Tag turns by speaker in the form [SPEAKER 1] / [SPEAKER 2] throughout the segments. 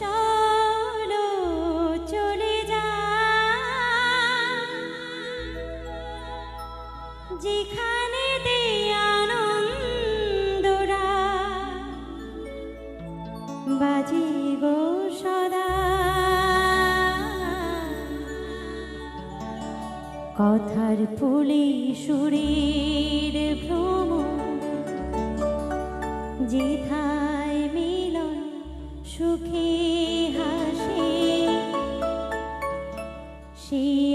[SPEAKER 1] চলো চলে যেখানে সদা। কথার ফুলি সুরের ভ্রম যেথা সুখে হাসে সেই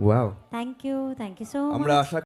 [SPEAKER 2] wow
[SPEAKER 1] thank you thank you so
[SPEAKER 2] আমরা আশা